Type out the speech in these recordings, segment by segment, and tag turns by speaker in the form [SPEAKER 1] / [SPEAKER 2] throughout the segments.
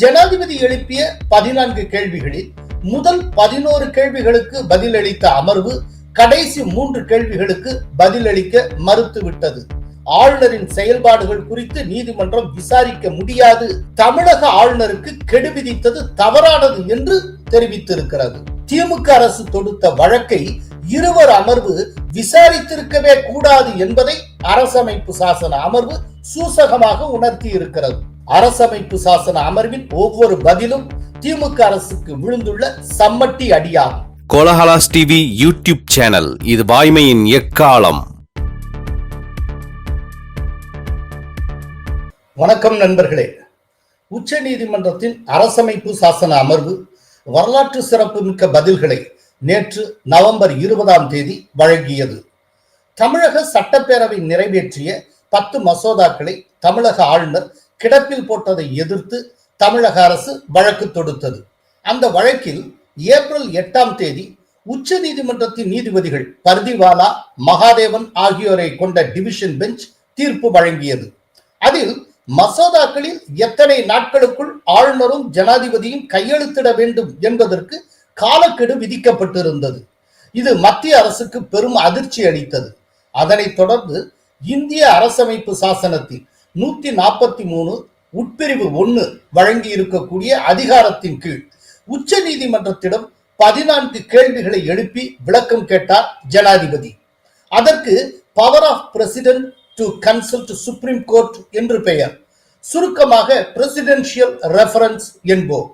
[SPEAKER 1] ஜனாதிபதி எழுப்பிய பதினான்கு கேள்விகளில் முதல் பதினோரு கேள்விகளுக்கு பதிலளித்த அமர்வு கடைசி மூன்று கேள்விகளுக்கு பதிலளிக்க மறுத்துவிட்டது. ஆளுநரின் செயல்பாடுகள் குறித்து நீதிமன்றம் விசாரிக்க முடியாது. தமிழக ஆளுநருக்கு கெடு விதித்தது தவறானது என்று தெரிவித்திருக்கிறது. திமுக அரசு தொடுத்த வழக்கை இருவர் அமர்வு விசாரித்திருக்கவே கூடாது என்பதை அரசமைப்பு சாசன அமர்வு சூசகமாக உணர்த்தி இருக்கிறது அரசமைப்பு சாசன அமர்வின் ஒவ்வொரு பதிலும் திமுக அரசுக்கு விழுந்துள்ள சம்மட்டி அடியாகும்
[SPEAKER 2] கோலஹலாஸ் டிவி யூடியூப் சேனல் இது வாய்மையின் எக்காலம்.
[SPEAKER 1] வணக்கம் நண்பர்களே. உச்ச நீதிமன்றத்தின் அரசமைப்பு சாசன அமர்வு வரலாற்று சிறப்புமிக்க பதில்களை நேற்று நவம்பர் இருபதாம் தேதி வழங்கியது. தமிழக சட்டப்பேரவை நிறைவேற்றிய பத்து மசோதாக்களை தமிழக ஆளுநர் கிடப்பில் போட்டதை எதிர்த்து தமிழக அரசு வழக்கு தொடுத்தது. அந்த வழக்கில் ஏப்ரல் எட்டாம் தேதி உச்ச நீதிமன்றத்தின் நீதிபதிகள் பர்திவாலா மகாதேவன் ஆகியோரை கொண்ட டிவிஷன் பெஞ்ச் தீர்ப்பு வழங்கியது. அதில் மசோதாக்களில் எத்தனை நாட்களுக்குள் ஆளுநரும் ஜனாதிபதியும் கையெழுத்திட வேண்டும் என்பதற்கு காலக்கெடு விதிக்கப்பட்டிருந்தது. இது மத்திய அரசுக்கு பெரும் அதிர்ச்சி அளித்தது. அதனைத் தொடர்ந்து இந்திய அரசமைப்பு சாசனத்தில் நூத்தி நாற்பத்தி மூணு உட்பிரிவு ஒன்று வழங்கி இருக்கக்கூடிய அதிகாரத்தின் கீழ். உச்ச நீதிமன்றத்திடம் பதினான்கு கேள்விகளை எழுப்பி விளக்கம் கேட்டார் ஜனாதிபதி. அதற்கு power of president to consult supreme court என்று பெயர். சுருக்கமாக பிரசிடென்ஷியல் ரெஃபரன்ஸ் என்போம்.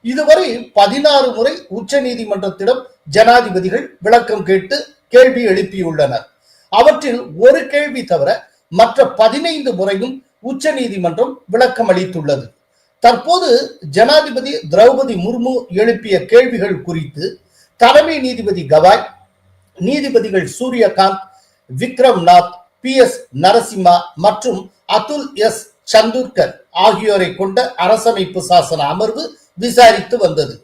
[SPEAKER 1] இதுவரை பதினாறு முறை உச்ச நீதிமன்றத்திடம் ஜனாதிபதிகள் விளக்கம் கேட்டு கேள்வி எழுப்பியுள்ளனர். அவற்றில் ஒரு கேள்வி தவிர மற்ற பதினைந்து முறையும் உச்ச நீதிமன்றம் விளக்கம் அளித்துள்ளது. தற்போது ஜனாதிபதி திரௌபதி முர்மு எழுப்பிய கேள்விகள் குறித்து தலைமை நீதிபதி கவாய் நீதிபதிகள் சூரியகாந்த் விக்ரம் நாத் பி எஸ் நரசிம்மா மற்றும் அதுல் எஸ் சந்துர்கர் ஆகியோரை கொண்ட அரசமைப்பு சாசன அமர்வு விசாரித்து வந்தது.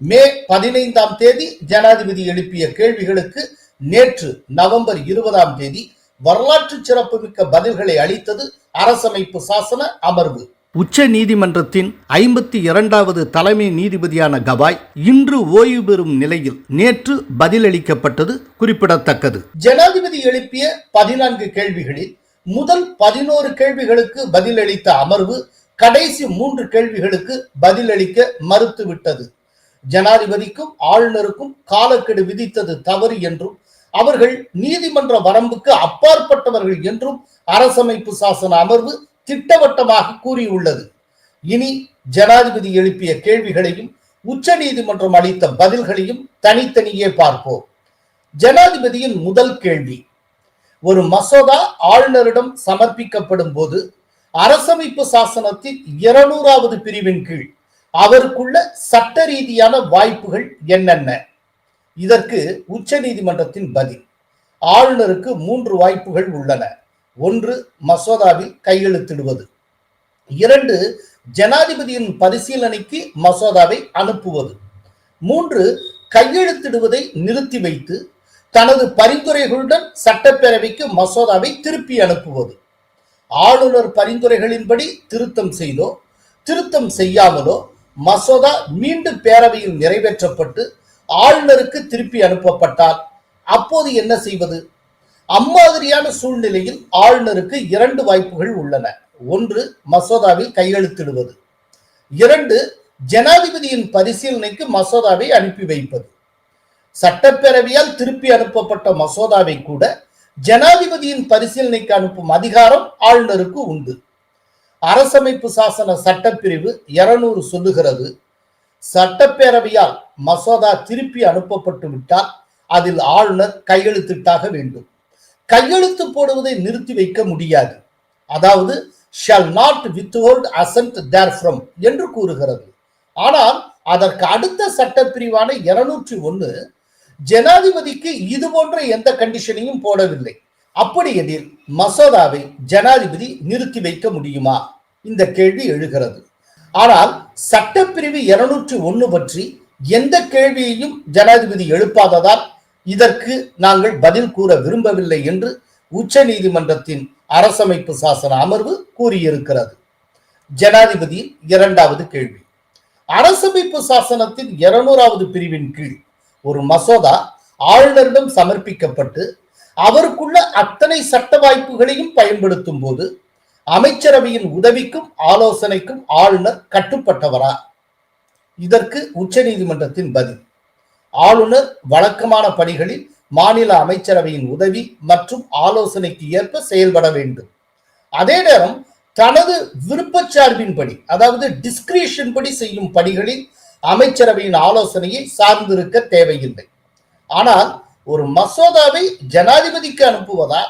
[SPEAKER 1] மே பதினைந்தாம் தேதி ஜனாதிபதி எழுப்பிய கேள்விகளுக்கு நேற்று நவம்பர் இருபதாம் தேதி வரலாற்று சிறப்புமிக்க பதில்களை அளித்தது அரசமைப்பு சாசன அமர்வு. உச்ச நீதிமன்றத்தின் ஐம்பத்தி இரண்டாவது தலைமை நீதிபதியான கவாய் இன்று ஓய்வு பெறும் நிலையில் நேற்று பதிலளிக்கப்பட்டது குறிப்பிடத்தக்கது. ஜனாதிபதி எழுப்பிய பதினான்கு கேள்விகளில் முதல் பதினோரு கேள்விகளுக்கு பதிலளித்த அமர்வு கடைசி மூன்று கேள்விகளுக்கு பதிலளிக்க மறுத்துவிட்டது. ஜனாதிபதிக்கும் ஆளுநருக்கும் காலக்கெடு விதித்தது தவறு என்றும் அவர்கள் நீதிமன்ற வரம்புக்கு அப்பாற்பட்டவர்கள் என்றும் அரசமைப்பு சாசன அமர்வு திட்டவட்டமாக கூறியுள்ளது. இனி ஜனாதிபதி எழுப்பிய கேள்விகளையும் உச்ச நீதிமன்றம் அளித்த பதில்களையும் தனித்தனியே பார்ப்போம். ஜனாதிபதியின் முதல் கேள்வி ஒரு மசோதா ஆளுநரிடம் சமர்ப்பிக்கப்படும் போது அரசமைப்பு சாசனத்தின் இருநூறாவது பிரிவின் கீழ் அவருக்குள்ள சட்ட ரீதியான வாய்ப்புகள் என்னென்ன? இதற்கு உச்ச நீதிமன்றத்தின் பதில். ஆளுநருக்கு மூன்று வாய்ப்புகள் உள்ளன. ஒன்று மசோதாவில் கையெழுத்திடுவது. இரண்டு ஜனாதிபதியின் பரிசீலனைக்கு மசோதாவை அனுப்புவது. மூன்று கையெழுத்திடுவதை நிறுத்தி வைத்து தனது பரிந்துரைகளுடன் சட்டப்பேரவைக்கு மசோதாவை திருப்பி அனுப்புவது. ஆளுநர் பரிந்துரைகளின்படி திருத்தம் செய்தோ திருத்தம் செய்யாமலோ மசோதா மீண்டும் பேரவையில் நிறைவேற்றப்பட்டு ஆளுநருக்கு திருப்பி அனுப்பப்பட்டால் அப்போது என்ன செய்வது? அம்மாதிரியான சூழ்நிலையில் ஆளுநருக்கு இரண்டு வாய்ப்புகள் உள்ளன. ஒன்று மசோதாவில் கையெழுத்திடுவது. இரண்டு ஜனாதிபதியின் பரிசீலனைக்கு மசோதாவை அனுப்பி வைப்பது. சட்டப்பேரவையால் திருப்பி அனுப்பப்பட்ட மசோதாவை கூட ஜனாதிபதியின் பரிசீலனைக்கு அனுப்பும் அதிகாரம் ஆளுநருக்கு உண்டு. அரசமைப்பு சாசன சட்டப்பிரிவு இருநூறு சொல்லுகிறது. சட்டப்பேரவையால் மசோதா திருப்பி அனுப்பப்பட்டு விட்டால் அதில் ஆளுநர் கையெழுத்திட்டாக வேண்டும். கையெழுத்து போடுவதை நிறுத்தி வைக்க முடியாது. அதாவது shall not withhold assent therefrom என்று கூறுகிறது. ஆனால் அதற்கு அடுத்த சட்டப்பிரிவான இருநூற்றி ஒன்று ஜனாதிபதிக்கு இது போன்ற எந்த கண்டிஷனையும் போடவில்லை. அப்படி எனில் மசோதாவை ஜனாதிபதி நிறுத்தி வைக்க முடியுமா? இந்த கேள்வி எழுகிறது. ஆனால் சட்டப்பிரிவு இருநூற்றி ஒன்று பற்றி எந்த கேள்வியையும் ஜனாதிபதி எழுப்பாததால் இதற்கு நாங்கள் பதில் கூற விரும்பவில்லை என்று உச்ச நீதிமன்றத்தின் அரசமைப்பு சாசன அமர்வு கூறியிருக்கிறது. ஜனாதிபதியின் இரண்டாவது கேள்வி. அரசமைப்பு சாசனத்தின் இருநூறாவது பிரிவின் கீழ் ஒரு மசோதா ஆளுநரிடம் சமர்ப்பிக்கப்பட்டு அவருக்குள்ள அத்தனை சட்ட வாய்ப்புகளையும் பயன்படுத்தும் போது அமைச்சரவையின் உதவிக்கும் ஆலோசனைக்கும் ஆளுநர் கட்டுப்பட்டவரா? இதற்கு உச்சநீதிமன்றத்தின் பதில். ஆளுநர் வழக்கமான பணிகளில் மாநில அமைச்சரவையின் உதவி மற்றும் ஆலோசனைக்கு ஏற்ப செயல்பட வேண்டும். அதே நேரம் தனது விருப்பச்சார்பின்படி அதாவது டிஸ்கிரிஷன் படி செய்யும் பணிகளில் அமைச்சரவையின் ஆலோசனையை சார்ந்திருக்க தேவையில்லை. ஆனால் ஒரு மசோதாவை ஜனாதிபதிக்கு அனுப்புவதா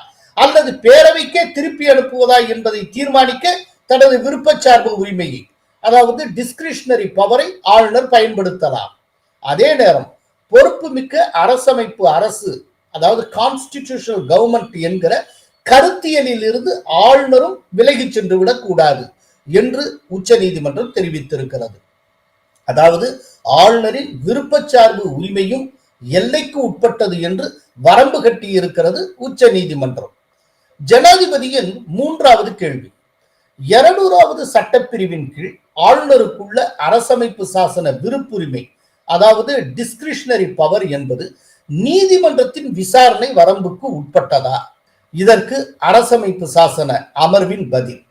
[SPEAKER 1] அல்லது பேரவைக்கே திருப்பி அனுப்புவதா என்பதை தீர்மானிக்க தனது விருப்பச்சார்பு உரிமையை அதாவது டிஸ்கிரிஷனரி பவரை ஆளுநர் பயன்படுத்தலாம். அதே நேரம் பொறுப்புமிக்க அரசமைப்பு அரசு அதாவது கான்ஸ்டிடியூஷனல் கவர்மெண்ட் என்கிற கருத்தியலில் இருந்து ஆளுநரும் விலகி சென்று விடக்கூடாது என்று உச்ச நீதிமன்றம் தெரிவித்திருக்கிறது. அதாவது ஆளுநரின் விருப்பச்சார்பு உரிமையும் எல்லைக்கு உட்பட்டது என்று வரம்பு கட்டியிருக்கிறது உச்ச நீதிமன்றம் ஜனாதிபதியின் மூன்றாவது கேள்வி. இருநூறாவது சட்டப்பிரிவின் கீழ் ஆளுநருக்குள்ள அரசமைப்பு சாசன விருப்புரிமை அதாவது டிஸ்கிரிஷனரி பவர் என்பது நீதிமன்றத்தின் விசாரணை வரம்புக்கு உட்பட்டதா? இதற்கு அரசமைப்பு சாசன அமர்வின் பதில்.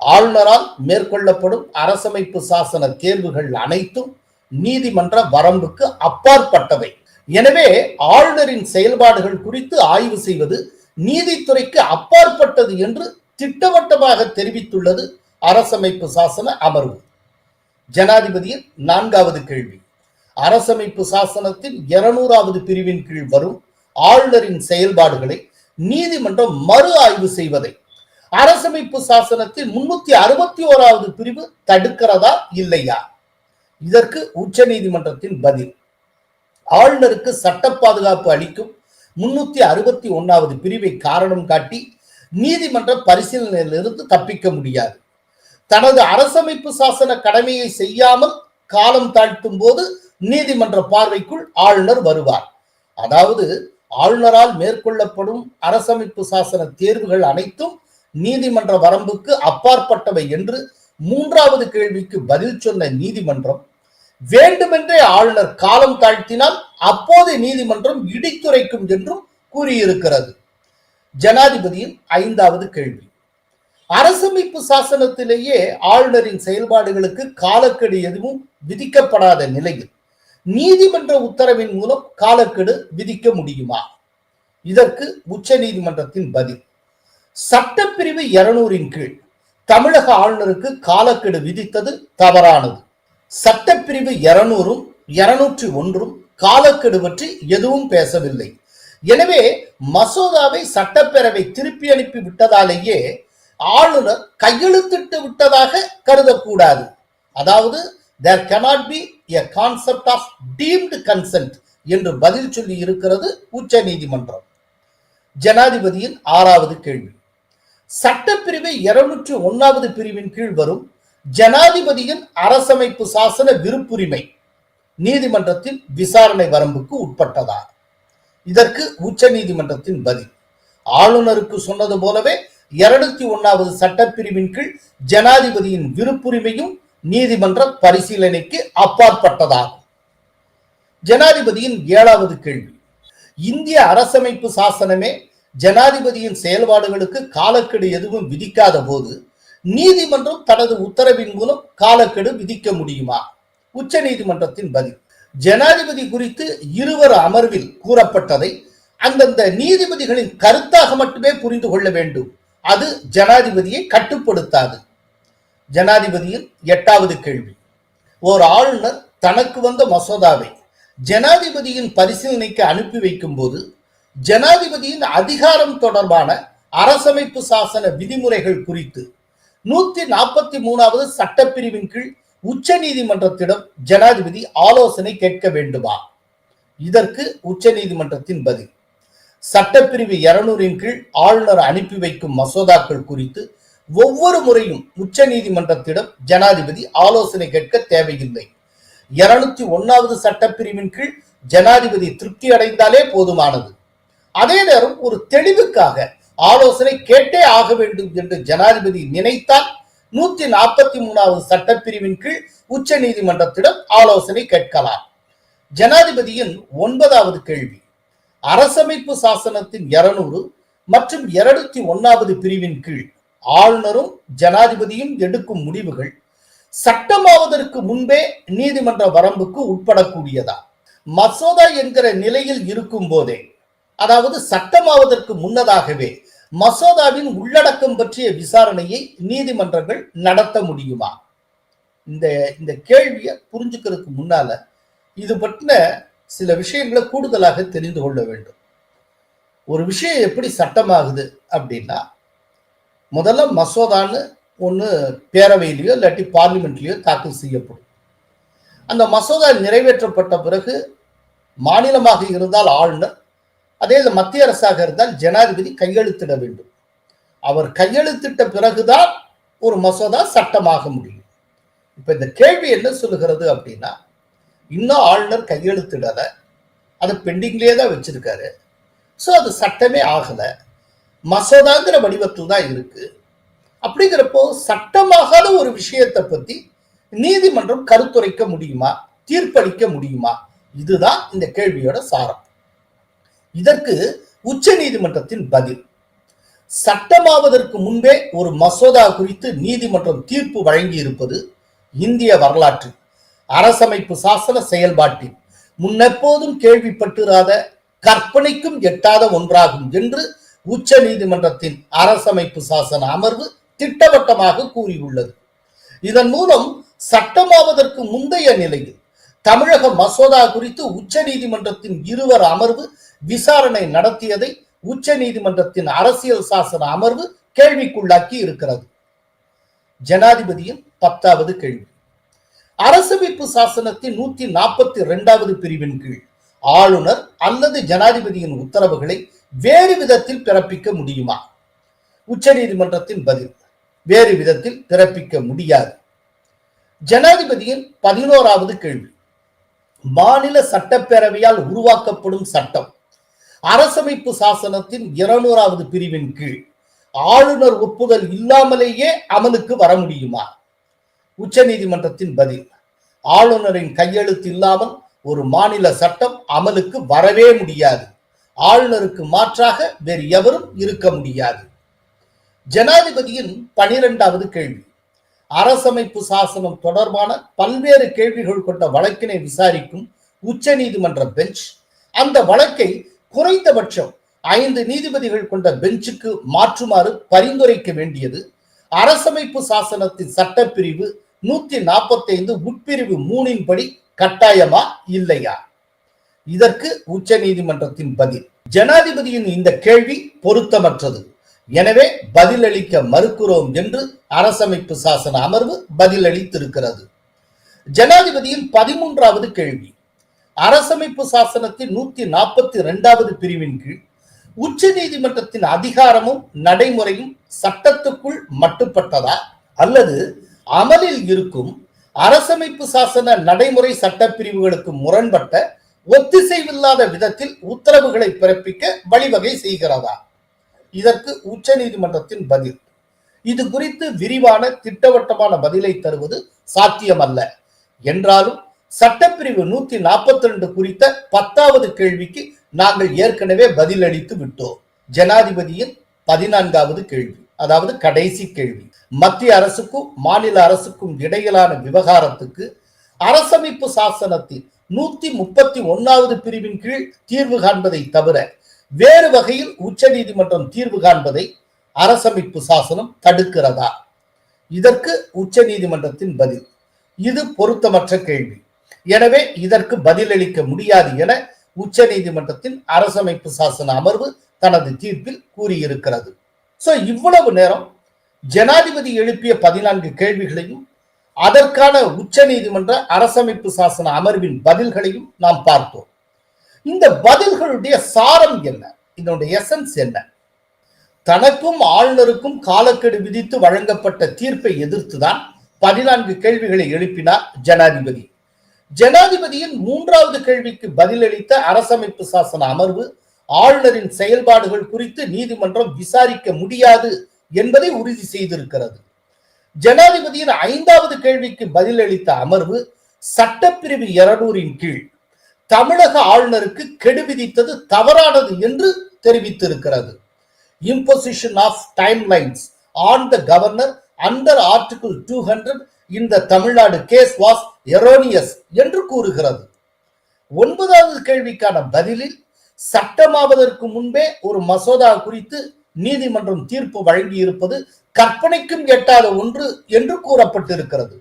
[SPEAKER 1] ஆளுநரால் மேற்கொள்ளப்படும் அரசமைப்பு சாசன தேர்வுகள் அனைத்தும் நீதிமன்ற வரம்புக்கு அப்பாற்பட்டவை. எனவே ஆளுநரின் செயல்பாடுகள் குறித்து ஆய்வு செய்வது நீதித்துறைக்கு அப்பாற்பட்டது என்று திட்டவட்டமாக தெரிவித்துள்ளது அரசமைப்பு சாசன அமர்வு. ஜனாதிபதியின் நான்காவது கேள்வி. அரசமைப்பு சாசனத்தின் இருநூறாவது பிரிவின் கீழ் வரும் ஆளுநரின் செயல்பாடுகளை நீதிமன்றம் மறு ஆய்வு செய்வதை. அரசமைப்பு சாசனத்தின் முன்னூத்தி அறுபத்தி ஓராவது பிரிவு தடுக்கிறதா இல்லையா? இதற்கு உச்ச நீதிமன்றத்தின் பதில். ஆளுநருக்கு சட்ட பாதுகாப்பு அளிக்கும் முன்னூத்தி அறுபத்தி ஒன்னாவது பிரிவை காரணம் காட்டி நீதிமன்ற பரிசீலனையிலிருந்து தப்பிக்க முடியாது. தனது அரசமைப்பு சாசன கடமையை செய்யாமல் காலம் தாழ்த்தும் போது நீதிமன்ற பார்வைக்குள் ஆளுநர் வருவார். அதாவது ஆளுநரால் மேற்கொள்ளப்படும் அரசமைப்பு சாசன தேர்வுகள் அனைத்தும் நீதிமன்ற வரம்புக்கு அப்பாற்பட்டவை என்று மூன்றாவது கேள்விக்கு பதில் சொன்ன நீதிமன்றம் வேண்டுமென்றே ஆளுநர் காலம் தாழ்த்தினால் அப்போது நீதிமன்றம் இடித்துரைக்கும் என்றும் கூறியிருக்கிறது. ஜனாதிபதியின் ஐந்தாவது கேள்வி. அரசமைப்பு சாசனத்திலேயே ஆளுநரின் செயல்பாடுகளுக்கு காலக்கெடு எதுவும் விதிக்கப்படாத நிலையில் நீதிமன்ற உத்தரவின் மூலம் காலக்கெடு விதிக்க முடியுமா? இதற்கு உச்ச நீதிமன்றத்தின் பதில். சட்டப்பிரிவு இருநூறின் கீழ் தமிழக ஆளுநருக்கு காலக்கெடு விதித்தது தவறானது. சட்டப்பிரிவு இருநூறும் இருநூற்றி ஒன்றும் காலக்கெடு பற்றி எதுவும் பேசவில்லை. எனவே மசோதாவை சட்டப்பேரவை திருப்பி அனுப்பி விட்டதாலேயே ஆளுநர் கையெழுத்திட்டு விட்டதாக கருதக்கூடாது. அதாவது there cannot be a concept of deemed consent என்று பதில் சொல்லி இருக்கிறது உச்ச நீதிமன்றம். ஜனாதிபதியின் ஆறாவது கேள்வி. சட்டப்பிரிவு இருநூற்றி ஒன்னாவது பிரிவின் கீழ் வரும் ஜனாதிபதியின் அரசமைப்பு சாசன விருப்புரிமை நீதிமன்றத்தின் விசாரணை வரம்புக்கு உட்பட்டதா? இதற்கு உச்ச நீதிமன்றத்தின் பதில். ஆளுநருக்கு சொன்னது போலவே இருநூத்தி ஒன்னாவது சட்டப்பிரிவின் கீழ் ஜனாதிபதியின் விருப்புரிமையும் நீதிமன்ற பரிசீலனைக்கு அப்பாற்பட்டதாகும். ஜனாதிபதியின் ஏழாவது கேள்வி. இந்திய அரசமைப்பு சாசனமே ஜனாதிபதியின் செயல்பாடுகளுக்கு காலக்கெடு எதுவும் விதிக்காத போது நீதிமன்றம் தனது உத்தரவின் மூலம் காலக்கெடு விதிக்க முடியுமா? உச்ச நீதிமன்றத்தின் பதில். ஜனாதிபதி குறித்து இருவர் அமர்வில் கூறப்பட்டதை அந்தந்த நீதிபதிகளின் கருத்தாக மட்டுமே புரிந்து கொள்ள வேண்டும். அது ஜனாதிபதியை கட்டுப்படுத்தாது. ஜனாதிபதியின் எட்டாவது கேள்வி. ஓர் ஆளுநர் தனக்கு வந்த மசோதாவை ஜனாதிபதியின் பரிசீலனைக்கு அனுப்பி வைக்கும் போது ஜனாதிபதியின் அதிகாரம் தொடர்பான அரசமைப்பு சாசன விதிமுறைகள் குறித்து நூத்தி நாற்பத்தி மூணாவது சட்டப்பிரிவின் கீழ் உச்ச நீதிமன்றத்திடம் ஜனாதிபதி ஆலோசனை கேட்க வேண்டுமா? இதற்கு உச்ச நீதிமன்றத்தின் பதில். சட்டப்பிரிவு இருநூறின் கீழ் ஆளுநர் அனுப்பி வைக்கும் மசோதாக்கள் குறித்து ஒவ்வொரு முறையும் உச்ச நீதிமன்றத்திடம் ஜனாதிபதி ஆலோசனை கேட்க தேவையில்லை. இருநூத்தி ஒன்னாவது சட்டப்பிரிவின் கீழ் ஜனாதிபதி திருப்தி அடைந்தாலே போதுமானது. அதே நேரம் ஒரு தெளிவுக்காக ஆலோசனை கேட்டே ஆக வேண்டும் என்று ஜனாதிபதி நினைத்தால் நூத்தி நாற்பத்தி மூணாவது சட்டப்பிரிவின் கீழ் உச்ச நீதிமன்றத்திடம் ஆலோசனை கேட்கலாம். ஜனாதிபதியின் ஒன்பதாவது கேள்வி. அரசமைப்பு சாசனத்தின் இருநூறு மற்றும் இருநூத்தி ஒன்னாவது பிரிவின் கீழ் ஆளுநரும் ஜனாதிபதியும் எடுக்கும் முடிவுகள் சட்டமாவதற்கு முன்பே நீதிமன்ற வரம்புக்கு உட்படக்கூடியதா? மசோதா என்கிற நிலையில் இருக்கும் போதே அதாவது சட்டமாவதற்கு முன்னதாகவே மசோதாவின் உள்ளடக்கம் பற்றிய விசாரணையை நீதிமன்றங்கள் நடத்த முடியுமா? இந்த இந்த கேள்வியை புரிஞ்சுக்கிறதுக்கு முன்னால இது பற்றின சில விஷயங்களை கூடுதலாக தெரிந்து கொள்ள வேண்டும். ஒரு விஷயம் எப்படி சட்டமாகுது அப்படின்னா முதல்ல மசோதான்னு ஒன்று பேரவையிலையோ இல்லாட்டி பார்லிமெண்ட்லேயோ தாக்கல் செய்யப்படும். அந்த மசோதா நிறைவேற்றப்பட்ட பிறகு மாநிலமாக இருந்தால் ஆளுநர் அதே இது மத்திய அரசாக இருந்தால் ஜனாதிபதி கையெழுத்திட வேண்டும். அவர் கையெழுத்திட்ட பிறகுதான் ஒரு மசோதா சட்டமாக முடியும். இப்ப இந்த கேள்வி என்ன சொல்லுகிறது அப்படின்னா இன்னும் ஆளுநர் கையெழுத்திடல. அதை பெண்டிங்லேயே தான் வச்சிருக்காரு. ஸோ அது சட்டமே ஆகல. மசோதாங்கிற வடிவத்தில் தான் இருக்கு. அப்படிங்கிறப்போ சட்டமாகாத ஒரு விஷயத்தை பத்தி நீதிமன்றம் கருத்துரைக்க முடியுமா? தீர்ப்பளிக்க முடியுமா? இதுதான் இந்த கேள்வியோட சாரம். இதற்கு உச்ச நீதிமன்றத்தின் பதில். சட்டமாவதற்கு முன்பே ஒரு மசோதா குறித்து நீதிமன்றம் தீர்ப்பு வழங்கி இருப்பது இந்திய வரலாற்றில் அரசமைப்பு சாசன செயல்பாட்டில் முன்னெப்போதும் கேள்விப்பட்டிராத கற்பனைக்கும் எட்டாத ஒன்றாகும் என்று உச்ச நீதிமன்றத்தின் அரசமைப்பு சாசன அமர்வு திட்டவட்டமாக கூறியுள்ளது. இதன் மூலம் சட்டமாவதற்கு முந்தைய நிலையில் தமிழக மசோதா குறித்து உச்ச நீதிமன்றத்தின் இருவர் அமர்வு விசாரணை நடத்தியதை உச்ச நீதிமன்றத்தின் அரசியல் சாசன அமர்வு கேள்விக்குள்ளாக்கி இருக்கிறது. ஜனாதிபதியின் பத்தாவது கேள்வி. அரசமைப்பு சாசனத்தின் நூத்தி நாற்பத்தி இரண்டாவது பிரிவின் கீழ் ஆளுநர் அல்லது ஜனாதிபதியின் உத்தரவுகளை வேறு விதத்தில் பிறப்பிக்க முடியுமா? உச்ச நீதிமன்றத்தின் பதில் வேறு விதத்தில் பிறப்பிக்க முடியாது. ஜனாதிபதியின் பதினோராவது கேள்வி. மாநில சட்டப்பேரவையால் உருவாக்கப்படும் சட்டம் அரசமைப்பு சாசனத்தின் இருநூறாவது பிரிவின் கீழ் ஆளுநர் ஒப்புதல் இல்லாமலேயே அமலுக்கு வர முடியுமா? உச்ச நீதிமன்றத்தின் பதில் ஆளுநரின் கையெழுத்து இல்லாமல் ஒரு மாநில சட்டம் அமலுக்கு வரவே முடியாது. ஆளுநருக்கு மாற்றாக வேறு எவரும் இருக்க முடியாது. ஜனாதிபதியின் பனிரெண்டாவது கேள்வி அரசமைப்பு சாசனம் தொடர்பான பல்வேறு கேள்விகள் கொண்ட வழக்கினை விசாரிக்கும் உச்ச நீதிமன்ற பெஞ்ச் அந்த வழக்கை குறைந்தபட்சம் ஐந்து நீதிபதிகள் கொண்ட பெஞ்சுக்கு மாற்றுமாறு பரிந்துரைக்க வேண்டியது. அரசமைப்பு சாசனத்தின் சட்டப்பிரிவு நூத்தி நாற்பத்தி ஐந்து உட்பிரிவு மூணின் படி கட்டாயமா இல்லையா? இதற்கு உச்ச நீதிமன்றத்தின் பதில். ஜனாதிபதியின் இந்த கேள்வி பொருத்தமற்றது. எனவே பதிலளிக்க மறுக்கிறோம் என்று அரசமைப்பு சாசன அமர்வு பதிலளித்திருக்கிறது. ஜனாதிபதியின் பதிமூன்றாவது கேள்வி. அரசமைப்பு சாசனத்தின் நூத்தி நாற்பத்தி இரண்டாவது பிரிவின் கீழ் உச்ச நீதிமன்றத்தின் அதிகாரமும் நடைமுறையும் சட்டத்துக்குள் மட்டுப்பட்டதா? அல்லது அமலில் இருக்கும் அரசமைப்பு சாசன நடைமுறை சட்டப்பிரிவுகளுக்கு முரண்பட்ட ஒத்திசைவில்லாத விதத்தில் உத்தரவுகளை பிறப்பிக்க வழிவகை செய்கிறதா? இதற்கு உச்ச நீதிமன்றத்தின் பதில். இது குறித்து விரிவான திட்டவட்டமான பதிலை தருவது சாத்தியமல்ல. என்றாலும் சட்டப்பிரிவு நூத்தி நாற்பத்தி ரெண்டு குறித்த பத்தாவது கேள்விக்கு நாங்கள் ஏற்கனவே பதிலளித்து விட்டோம். ஜனாதிபதியின் பதினான்காவது கேள்வி அதாவது கடைசி கேள்வி. மத்திய அரசுக்கும் மாநில அரசுக்கும் இடையிலான விவகாரத்துக்கு அரசமைப்பு சாசனத்தின் நூத்தி முப்பத்தி ஒன்னாவது பிரிவின் கீழ் தீர்வு காண்பதை தவிர வேறு வகையில் உச்ச நீதிமன்றம் தீர்வு காண்பதை அரசமைப்பு சாசனம் தடுக்கிறதா? இதற்கு உச்ச நீதிமன்றத்தின் பதில். இது பொருத்தமற்ற கேள்வி. எனவே இதற்கு பதிலளிக்க முடியாது என உச்ச நீதிமன்றத்தின் அரசமைப்பு சாசன அமர்வு தனது தீர்ப்பில் கூறியிருக்கிறது. சோ இவ்வளவு நேரம் ஜனாதிபதி எழுப்பிய பதினான்கு கேள்விகளையும் அதற்கான உச்ச நீதிமன்ற அரசமைப்பு சாசன அமர்வின் பதில்களையும் நாம் பார்த்தோம். இந்த பதில்களுடைய சாரம் என்ன? இதனுடைய எசன்ஸ் என்ன? தனக்கும் ஆளுநருக்கும் காலக்கெடு விதித்து வழங்கப்பட்ட தீர்ப்பை எதிர்த்துதான் பதினான்கு கேள்விகளை எழுப்பினார் ஜனாதிபதி. ஜனாதிபதியின் மூன்றாவது கேள்விக்கு பதிலளித்த அரசமைப்பு சாசன அமர்வு ஆளுநரின் செயல்பாடுகள் குறித்து நீதிமன்றம் விசாரிக்க முடியாது என்பதை உறுதி செய்திருக்கிறது. ஜனாதிபதியின் ஐந்தாவது கேள்விக்கு பதிலளித்த அமர்வு சட்டப்பிரிவு இருநூறின் கீழ் தமிழக ஆளுநருக்கு கெடு விதித்தது தவறானது என்று தெரிவித்திருக்கிறது. Imposition of time lines on the governor under article two hundred இந்த தமிழ்நாடு கேஸ் வாஸ் எரோனியஸ் என்று கூறுகிறது. ஒன்பதாவது கேள்விக்கான பதிலில் சட்டமாவதற்கு முன்பே ஒரு மசோதா குறித்து நீதிமன்றம் தீர்ப்பு வழங்கி இருப்பது கற்பனைக்கும் எட்டாத ஒன்று என்று கூறப்பட்டிருக்கிறது.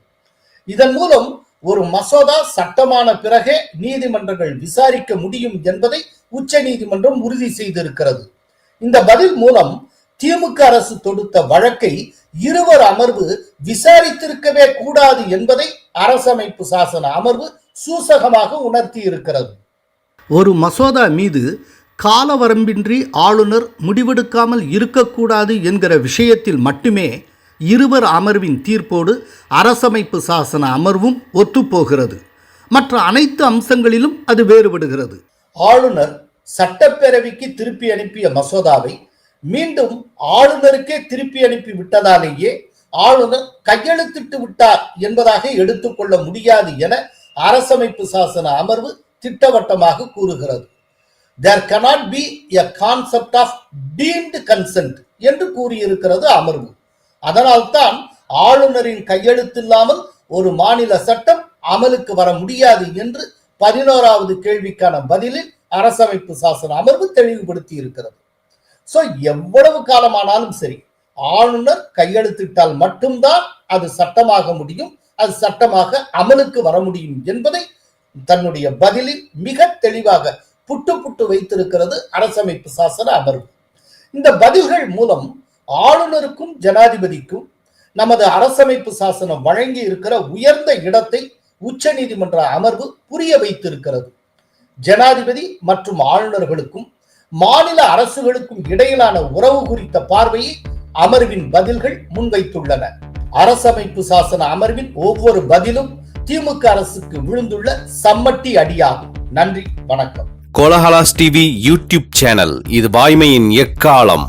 [SPEAKER 1] இதன் மூலம் ஒரு மசோதா சட்டமான பிறகே நீதிமன்றங்கள் விசாரிக்க முடியும் என்பதை உச்ச நீதிமன்றம் உறுதி செய்திருக்கிறது. இந்த பதில் மூலம் திமுக அரசு தொடுத்த வழக்கை இருவர் அமர்வு விசாரித்திருக்கவே கூடாது என்பதை அரசமைப்பு சாசன அமர்வு சூசகமாக உணர்த்தி இருக்கிறது.
[SPEAKER 3] ஒரு மசோதா மீது காலவரம்பின்றி ஆளுநர் முடிவெடுக்காமல் இருக்கக்கூடாது என்கிற விஷயத்தில் மட்டுமே இருவர் அமர்வின் தீர்ப்போடு அரசமைப்பு சாசன அமர்வும் ஒத்துப்போகிறது. மற்ற அனைத்து அம்சங்களிலும் அது வேறுபடுகிறது.
[SPEAKER 1] ஆளுநர் சட்டப்பேரவைக்கு திருப்பி அனுப்பிய மசோதாவை மீண்டும் ஆளுநருக்கே திருப்பி அனுப்பி விட்டதாலேயே ஆளுநர் கையெழுத்திட்டு விட்டார் என்பதாக எடுத்துக்கொள்ள முடியாது என அரசமைப்பு சாசன அமர்வு திட்டவட்டமாக கூறுகிறது. There cannot be a concept of deemed consent என்று கூறியிருக்கிறது அமர்வு. அதனால்தான் ஆளுநரின் கையெழுத்தில்லாமல் ஒரு மாநில சட்டம் அமலுக்கு வர முடியாது என்று பதினோராவது கேள்விக்கான பதிலில் அரசமைப்பு சாசன அமர்வு தெளிவுபடுத்தி இருக்கிறது ஸோ எவ்வளவு காலமானாலும் சரி ஆளுநர் கையெழுத்திட்டால் மட்டும்தான் அது சட்டமாக முடியும் அது சட்டமாக அமலுக்கு வர முடியும் என்பதை தன்னுடைய பதிலில் மிக தெளிவாக புட்டு புட்டு வைத்திருக்கிறது அரசமைப்பு சாசன அமர்வு. இந்த பதில்கள் மூலம் ஆளுநருக்கும் ஜனாதிபதிக்கும் நமது அரசமைப்பு சாசனம் வழங்கி இருக்கிற உயர்ந்த இடத்தை உச்ச நீதிமன்ற அமர்வு புரிய வைத்திருக்கிறது. ஜனாதிபதி மற்றும் ஆளுநர்களுக்கும் மாநில அரசுகளுக்கும் இடையிலான உறவு குறித்த பார்வையை அமர்வின் பதில்கள் முன்வைத்துள்ளன. அரசமைப்பு சாசன அமர்வின் ஒவ்வொரு பதிலும் திமுக அரசுக்கு விழுந்துள்ள சம்மட்டி அடியாகும். நன்றி வணக்கம்.
[SPEAKER 2] கோலஹலாஸ் டிவி யூடியூப் சேனல் இது வாய்மையின் எக்காலம்.